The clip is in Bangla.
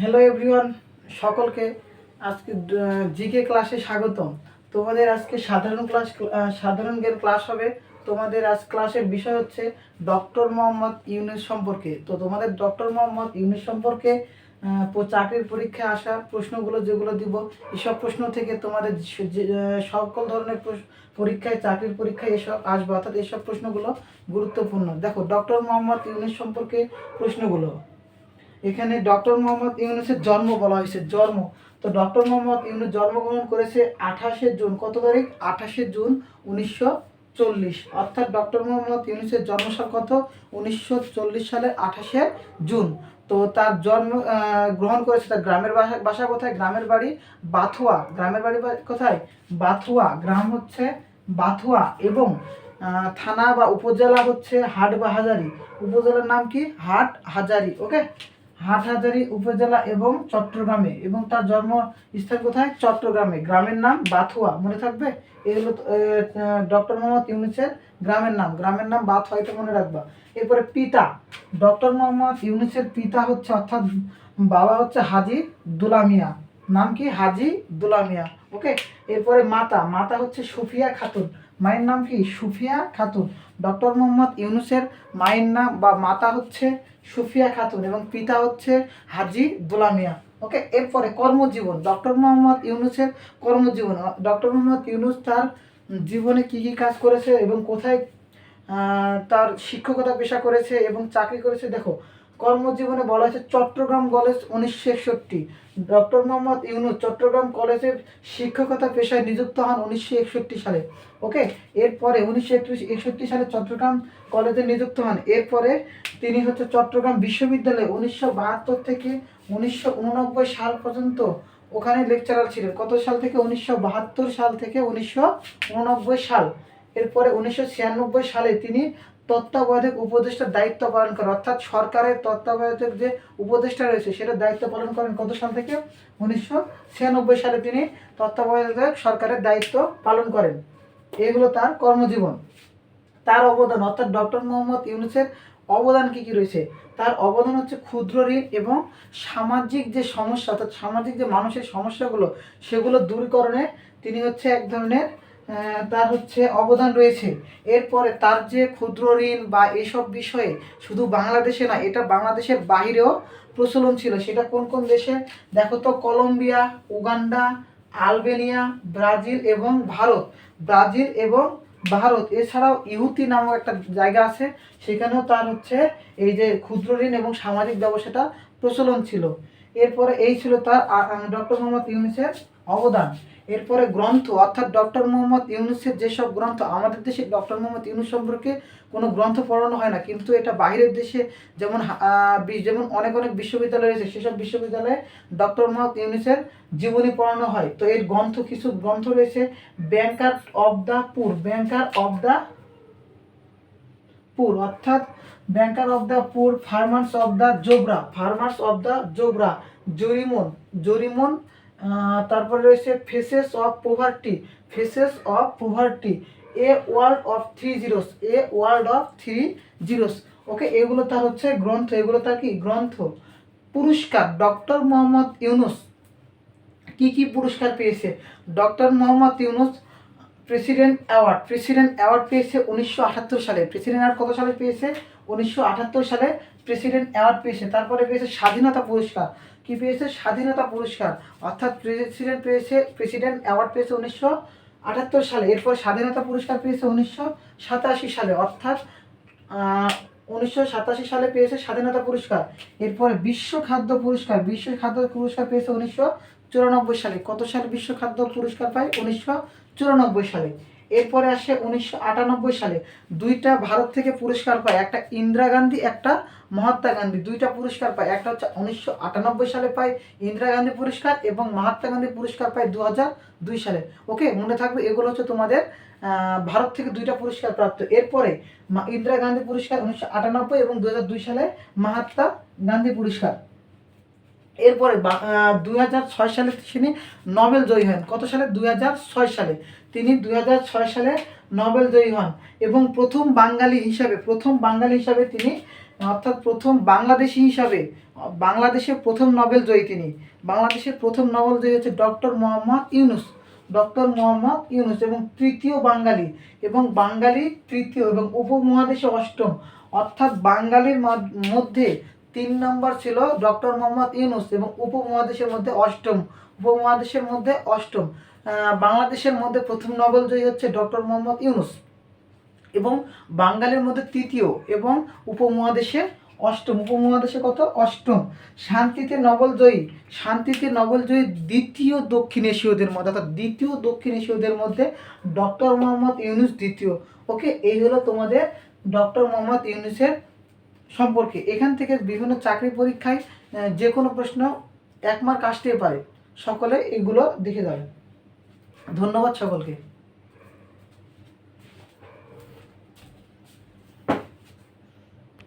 হ্যালো এভরিওয়ান সকলকে আজকে জিকে ক্লাসে স্বাগতম। তোমাদের আজকে সাধারণ ক্লাস সাধারণ জ্ঞান ক্লাস হবে। তোমাদের আজ ক্লাসের বিষয় হচ্ছে ডক্টর মোহাম্মদ ইউনুস সম্পর্কে। তো তোমাদের ডক্টর মোহাম্মদ ইউনুস সম্পর্কে চাকরির পরীক্ষায় আসা প্রশ্নগুলো যেগুলো দিব, এসব প্রশ্ন থেকে তোমাদের সকল ধরনের পরীক্ষায়, চাকরির পরীক্ষায় এসব আসবে, অর্থাৎ এসব প্রশ্নগুলো গুরুত্বপূর্ণ। দেখো ডক্টর মোহাম্মদ ইউনুস সম্পর্কে প্রশ্নগুলো। এখানে ডক্টর মোহাম্মদ ইউনুসের জন্ম বলা হয়েছে, জন্ম। তো ডক্টর মোহাম্মদ ইউনুস জন্মগ্রহণ করেছে আঠাশে জুন, কত তারিখ? আঠাশে জুন উনিশশো চল্লিশ। অর্থাৎ ডক্টর মোহাম্মদ ইউনুসের জন্মসাল কত? উনিশশো চল্লিশ সালের আঠাশে জুন। তো তার জন্ম গ্রহণ করেছে তার গ্রামের বাসা বাসা কোথায়? গ্রামের বাড়ি বাথুয়া। গ্রামের বাড়ি কোথায়? বাথুয়া। গ্রাম হচ্ছে বাথুয়া এবং থানা বা উপজেলা হচ্ছে হাট বা হাজারি উপজেলার নাম কি? হাট হাজারি ওকে? হাটহাজারী উপজেলা এবং চট্টগ্রামে, এবং তার জন্ম স্থান কোথায়? চট্টগ্রামে। গ্রামের নাম বাথুয়া, মনে থাকবে? এগুলো ডক্টর মোহাম্মদ ইউনুসের গ্রামের নাম। গ্রামের নাম বাথুয়া, এটা মনে রাখবা। এরপরে পিতা। ডক্টর মোহাম্মদ ইউনুসের পিতা হচ্ছে, অর্থাৎ বাবা হচ্ছে হাজি দুলামিয়া। নাম কি? হাজি দুলামিয়া। ওকে? এরপরে মাতা। মাতা হচ্ছে সুফিয়া খাতুন। মায়ের নাম কি? সুফিয়া খাতুন। ডক্টর মোহাম্মদ ইউনুসের মায়ের নাম বা মাতা হচ্ছে সুফিয়া খাতুন এবং পিতা হচ্ছে হাজি দুলামিয়া। ওকে এরপরে কর্মজীবন। ডক্টর মোহাম্মদ ইউনুসের কর্মজীবন। ডক্টর মোহাম্মদ ইউনুস তার জীবনে কি কি কাজ করেছে এবং কোথায় তার শিক্ষকতা পেশা করেছে এবং চাকরি করেছে? দেখো, কর্মজীবনে বলা হয়েছে চট্টগ্রাম কলেজ উনিশশো একষট্টি। ডক্টর মোহাম্মদ ইউনুস চট্টগ্রাম কলেজের শিক্ষকতা পেশায় নিযুক্ত হন উনিশশো একষট্টি সালে, ওকে? এরপরে উনিশশো একষট্টি সালে চট্টগ্রাম কলেজে নিযুক্ত হন। এরপরে তিনি হচ্ছে চট্টগ্রাম বিশ্ববিদ্যালয়ে উনিশশো বাহাত্তর থেকে উনিশশো উননব্বই সাল পর্যন্ত ওখানে লেকচারার ছিলেন। কত সাল থেকে? উনিশশো বাহাত্তর সাল থেকে উনিশশো উননব্বই সাল। এরপরে উনিশশো ছিয়ানব্বই সালে তিনি তত্ত্বাবধায়ক উপদেষ্টার দায়িত্ব পালন করেন অর্থাৎ সরকারের তত্ত্বাবধায়ক যে উপদেষ্টা রয়েছে, সেটার দায়িত্ব পালন করেন কত সাল থেকে? উনিশশো ছিয়ানব্বই সালে তিনি তত্ত্বাবধায়ক সরকারের দায়িত্ব পালন করেন। এগুলো তার কর্মজীবন। তার অবদান, অর্থাৎ ডক্টর মোহাম্মদ ইউনুসের অবদান কি কি রয়েছে? তার অবদান হচ্ছে ক্ষুদ্র ঋণ এবং সামাজিক যে সমস্যা, অর্থাৎ সামাজিক যে মানুষের সমস্যাগুলো, সেগুলো দূরীকরণে তিনি হচ্ছে এক ধরনের তার হচ্ছে অবদান রয়েছে। এরপরে তার যে ক্ষুদ্র ঋণ বা এইসব বিষয়ে শুধু বাংলাদেশে না, এটা বাংলাদেশের বাহিরেও প্রচলন ছিল। সেটা কোন কোন দেশে? দেখো তো, কলম্বিয়া, উগান্ডা, আলবেনিয়া, ব্রাজিল এবং ভারত। ব্রাজিল এবং ভারত। এছাড়াও ইহুতি নামক একটা জায়গা আছে। সেখানেও তার হচ্ছে এই যে ক্ষুদ্র ঋণ এবং সামাজিক ব্যবসাটা প্রচলন ছিল। এরপরে এই ছিল তার ডক্টর মোহাম্মদ ইউনুসের অবদান। এরপরে গ্রন্থ, অর্থাৎ ডক্টর মোহাম্মদ ইউনুসের যেসব গ্রন্থ, আমাদের দেশে ডক্টর মোহাম্মদ ইউনুস সম্পর্কে কোনো গ্রন্থ পড়ানো হয় না, কিন্তু এটা বাইরের দেশে যেমন যেমন অনেক অনেক বিশ্ববিদ্যালয় রয়েছে, সেসব বিশ্ববিদ্যালয়ে ডক্টর মোহাম্মদ ইউনুসের জীবনী পড়ানো হয়। তো এর গ্রন্থ, কিছু গ্রন্থ রয়েছে, banker of the poor, banker of the poor, অর্থাৎ banker of the poor, farmers of the Jobra, farmers of the Jobra, জরিমন জরিমন তারপরে রয়েছে faces of poverty faces of poverty a world of three zeros a world of three zeros okay এগুলো তার হচ্ছে গ্রন্থ, এগুলো তার কি? গ্রন্থ। পুরস্কার ডক্টর মোহাম্মদ ইউনুস। কি কি পুরস্কার পেয়েছে? Doctor Muhammad Yunus president award president award পেয়েছে উনিশশো আটাত্তর সালে। প্রেসিডেন্ট অ্যাওয়ার্ড কত সালে পেয়েছে? উনিশশো আটাত্তর সালে প্রেসিডেন্ট অ্যাওয়ার্ড পেয়েছে। তারপরে পেয়েছে স্বাধীনতা পুরস্কার। কি পেয়েছে স্বাধীনতা পুরস্কার, অর্থাৎ প্রেসিডেন্ট পেয়েছে, প্রেসিডেন্ট অ্যাওয়ার্ড পেয়েছে উনিশশো আটাত্তর সালে, এরপর স্বাধীনতা পুরস্কার পেয়েছে উনিশশো সাতাশি সালে, অর্থাৎ উনিশশো সাতাশি সালে পেয়েছে স্বাধীনতা পুরস্কার, এরপরে বিশ্ব খাদ্য পুরস্কার, বিশ্ব খাদ্য পুরস্কার পেয়েছে উনিশশো চুরানব্বই সালে, কত সালে বিশ্ব খাদ্য পুরস্কার পায়? উনিশশো চুরানব্বই সালে। এরপরে আসে উনিশশো আটানব্বই সালে দুইটা ভারত থেকে পুরস্কার পায়, একটা ইন্দিরা গান্ধী, একটা মহাত্মা গান্ধী। দুইটা পুরস্কার পায়, একটা হচ্ছে উনিশশো আটানব্বই সালে পায় ইন্দিরা গান্ধী পুরস্কার এবং মহাত্মা গান্ধী পুরস্কার পায় দু দুই সালে। ওকে, মনে থাকবে এগুলো হচ্ছে তোমাদের ভারত থেকে দুইটা পুরস্কার প্রাপ্ত। এরপরে ইন্দিরা গান্ধী পুরস্কার উনিশশো আটানব্বই এবং দু হাজার দুই সালে মহাত্মা গান্ধী পুরস্কার। এরপরে দুই হাজার ছয় সালে তিনি নোবেল জয়ী হন। কত সালে? দুই হাজার ছয় সালে। তিনি দুই হাজার ছয় সালে নোবেল জয়ী হন এবং প্রথম বাঙালি হিসাবে, প্রথম বাঙালি হিসাবে তিনি, অর্থাৎ প্রথম বাংলাদেশি হিসাবে বাংলাদেশের প্রথম নোবেল জয়ী তিনি। বাংলাদেশের প্রথম নোবেল জয়ী হচ্ছে ডক্টর মোহাম্মদ ইউনুস। ডক্টর মোহাম্মদ ইউনুস এবং তৃতীয় বাঙালি এবং বাঙালি তৃতীয় এবং উপমহাদেশে অষ্টম। অর্থাৎ বাঙালির মধ্যে তিন নম্বর ছিল ডক্টর মোহাম্মদ ইউনুস এবং উপমহাদেশের মধ্যে অষ্টম, উপমহাদেশের মধ্যে অষ্টম বাংলাদেশের মধ্যে প্রথম নোবেল জয়ী হচ্ছে ডক্টর মোহাম্মদ ইউনুস এবং বাঙালির মধ্যে তৃতীয় এবং উপমহাদেশের অষ্টম, উপমহাদেশে কত? অষ্টম। শান্তিতে জয়ী শান্তিতে জয়ী দ্বিতীয় দক্ষিণ এশীয়দের মধ্যে, অর্থাৎ দ্বিতীয় দক্ষিণ এশীয়দের মধ্যে ডক্টর মোহাম্মদ ইউনুস দ্বিতীয়। ওকে, এই হলো তোমাদের ডক্টর মোহাম্মদ ইউনুসের সম্পর্কে। এখান থেকে বিভিন্ন চাকরি পরীক্ষায় যে কোনো প্রশ্ন এক মার্ক আসতেই পারে। সকলে এগুলো দেখে যাবে ধন্যবাদ সকলকে।